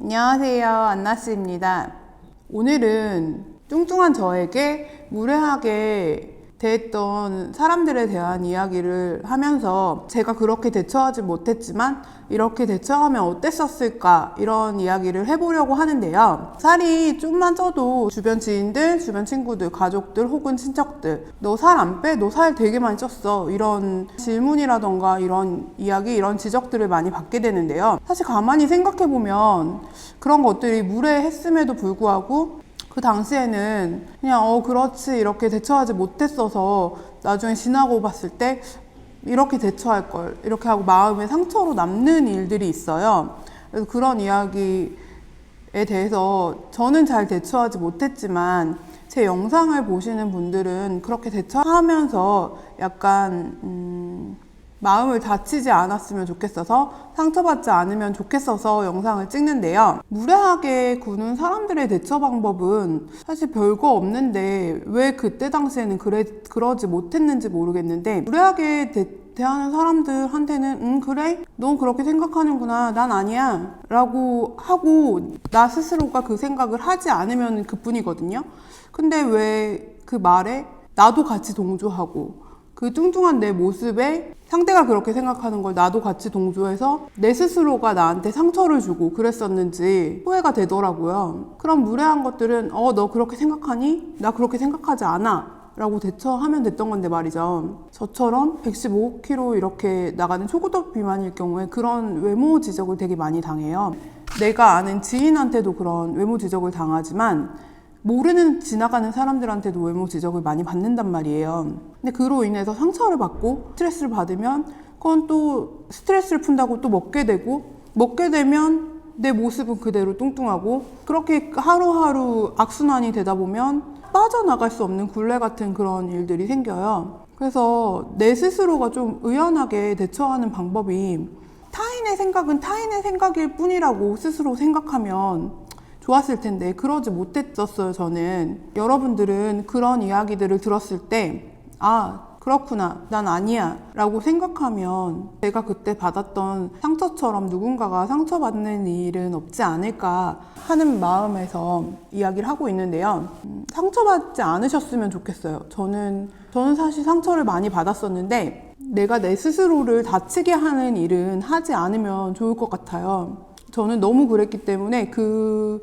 안녕하세요. 안나씨입니다. 오늘은 뚱뚱한 저에게 무례하게 대했던 사람들에 대한 이야기를 하면서 제가 그렇게 대처하지 못했지만 이렇게 대처하면 어땠었을까 이런 이야기를 해보려고 하는데요. 살이 좀만 쪄도 주변 지인들, 주변 친구들, 가족들 혹은 친척들 너 살 안 빼? 너 살 되게 많이 쪘어. 이런 질문이라던가 이런 이야기, 이런 지적들을 많이 받게 되는데요. 사실 가만히 생각해보면 그런 것들이 무례했음에도 불구하고 그 당시에는 그냥 어 그렇지 이렇게 대처하지 못했어서 나중에 지나고 봤을 때 이렇게 대처할 걸 이렇게 하고 마음에 상처로 남는 일들이 있어요. 그래서 그런 이야기에 대해서 저는 잘 대처하지 못했지만 제 영상을 보시는 분들은 그렇게 대처하면서 약간 음, 마음을 다치지 않았으면 좋겠어서 상처받지 않으면 좋겠어서 영상을 찍는데요. 무례하게 구는 사람들의 대처 방법은 사실 별거 없는데 왜 그때 당시에는 그래, 그러지 못했는지 모르겠는데 무례하게 대, 대하는 사람들한테는 음 그래? 넌 그렇게 생각하는구나 난 아니야 라고 하고 나 스스로가 그 생각을 하지 않으면 그뿐이거든요. 근데 왜 그 말에 나도 같이 동조하고 그 뚱뚱한 내 모습에 상대가 그렇게 생각하는 걸 나도 같이 동조해서 내 스스로가 나한테 상처를 주고 그랬었는지 후회가 되더라고요. 그런 무례한 것들은 어, 너 그렇게 생각하니? 나 그렇게 생각하지 않아. 라고 대처하면 됐던 건데 말이죠. 저처럼 115kg 이렇게 나가는 초고도 비만일 경우에 그런 외모 지적을 되게 많이 당해요. 내가 아는 지인한테도 그런 외모 지적을 당하지만 모르는 지나가는 사람들한테도 외모 지적을 많이 받는단 말이에요. 근데 그로 인해서 상처를 받고 스트레스를 받으면 그건 또 스트레스를 푼다고 또 먹게 되고 먹게 되면 내 모습은 그대로 뚱뚱하고 그렇게 하루하루 악순환이 되다 보면 빠져나갈 수 없는 굴레 같은 그런 일들이 생겨요. 그래서 내 스스로가 좀 의연하게 대처하는 방법이 타인의 생각은 타인의 생각일 뿐이라고 스스로 생각하면 좋았을 텐데 그러지 못했었어요 저는. 여러분들은 그런 이야기들을 들었을 때아 그렇구나 난 아니야 라고 생각하면 내가 그때 받았던 상처처럼 누군가가 상처받는 일은 없지 않을까 하는 마음에서 이야기를 하고 있는데요. 음, 상처받지 않으셨으면 좋겠어요. 저는 저는 사실 상처를 많이 받았었는데 내가 내 스스로를 다치게 하는 일은 하지 않으면 좋을 것 같아요 저는 너무 그랬기 때문에 그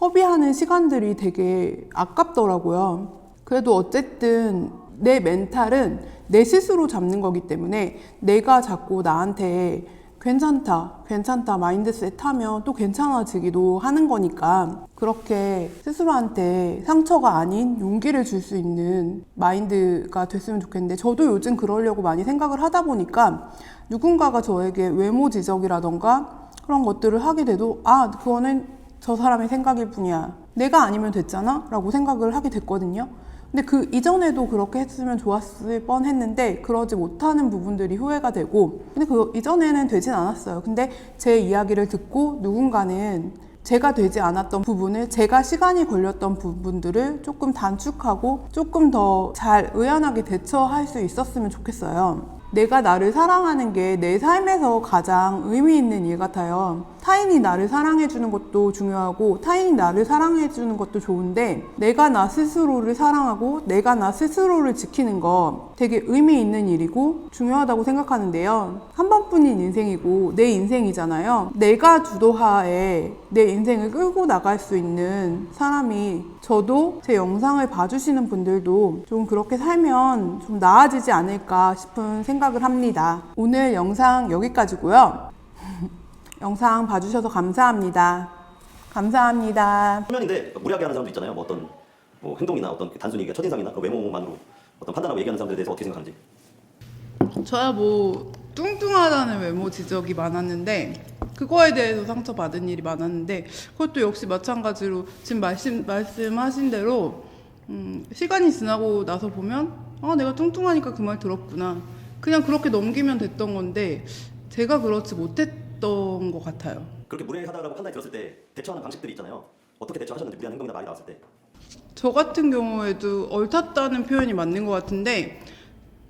허비하는 시간들이 되게 아깝더라고요. 그래도 어쨌든 내 멘탈은 내 스스로 잡는 거기 때문에 내가 자꾸 나한테 괜찮다, 괜찮다 마인드셋 하면 또 괜찮아지기도 하는 거니까 그렇게 스스로한테 상처가 아닌 용기를 줄 수 있는 마인드가 됐으면 좋겠는데 저도 요즘 그러려고 많이 생각을 하다 보니까 누군가가 저에게 외모 지적이라던가 그런 것들을 하게 돼도 아 그거는 저 사람의 생각일 뿐이야 내가 아니면 됐잖아? 라고 생각을 하게 됐거든요 근데 그 이전에도 그렇게 했으면 좋았을 뻔 했는데 그러지 못하는 부분들이 후회가 되고 근데 그 이전에는 되진 않았어요 근데 제 이야기를 듣고 누군가는 제가 되지 않았던 부분을 제가 시간이 걸렸던 부분들을 조금 단축하고 조금 더 잘 의연하게 대처할 수 있었으면 좋겠어요 내가 나를 사랑하는 게 내 삶에서 가장 의미 있는 일 같아요. 타인이 나를 사랑해주는 것도 중요하고 타인이 나를 사랑해주는 것도 좋은데 내가 나 스스로를 사랑하고 내가 나 스스로를 지키는 거 되게 의미 있는 일이고 중요하다고 생각하는데요. 한 번뿐인 인생이고 내 인생이잖아요. 내가 주도하에 내 인생을 끌고 나갈 수 있는 사람이 저도 제 영상을 봐주시는 분들도 좀 그렇게 살면 좀 나아지지 않을까 싶은 생각을 합니다. 오늘 영상 여기까지고요. 영상 봐주셔서 감사합니다. 감사합니다. 표면인데 무리하게 하는 사람도 있잖아요. 뭐 어떤 뭐 행동이나 어떤 단순히 이게 첫인상이나 그 외모만으로 어떤 판단하고 얘기하는 사람들에 대해서 어떻게 생각하는지. 저야 뭐 뚱뚱하다는 외모 지적이 많았는데 그거에 대해서 상처받은 일이 많았는데 그것도 역시 마찬가지로 지금 말씀 말씀하신 대로 음, 시간이 지나고 나서 보면 아 내가 뚱뚱하니까 그 말 들었구나 그냥 그렇게 넘기면 됐던 건데 제가 그렇지 못했 던 것 같아요. 그렇게 무례하다라고 판단이 들었을 때 대처하는 방식들이 있잖아요. 어떻게 대처하셨는지 무리한 행동이나 말이 나왔을 때. 저 같은 경우에도 얽탔다는 표현이 맞는 것 같은데,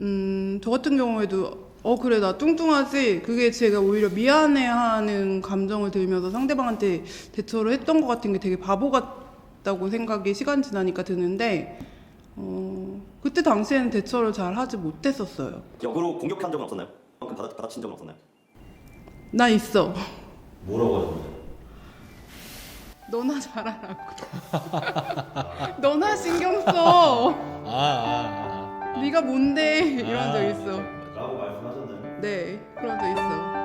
음, 저 같은 경우에도 어 그래 나 뚱뚱하지 그게 제가 오히려 미안해하는 감정을 들면서 상대방한테 대처를 했던 것 같은 게 되게 바보 같다고 생각이 시간 지나니까 드는데 어 그때 당시에는 대처를 잘 하지 못했었어요 역으로 공격한 적은 없었나요? 그 받아, 받아친 적은 없었나요? 나 있어. 뭐라고 하셨나요? 너나 잘하라고. 너나 신경 써. 아, 아, 아. 네가 뭔데? 이런 적 아, 있어. 라고 말씀하셨나요? 네 그런 적 있어.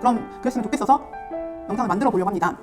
그럼 그랬으면 좋겠어서 영상을 만들어 보려고 합니다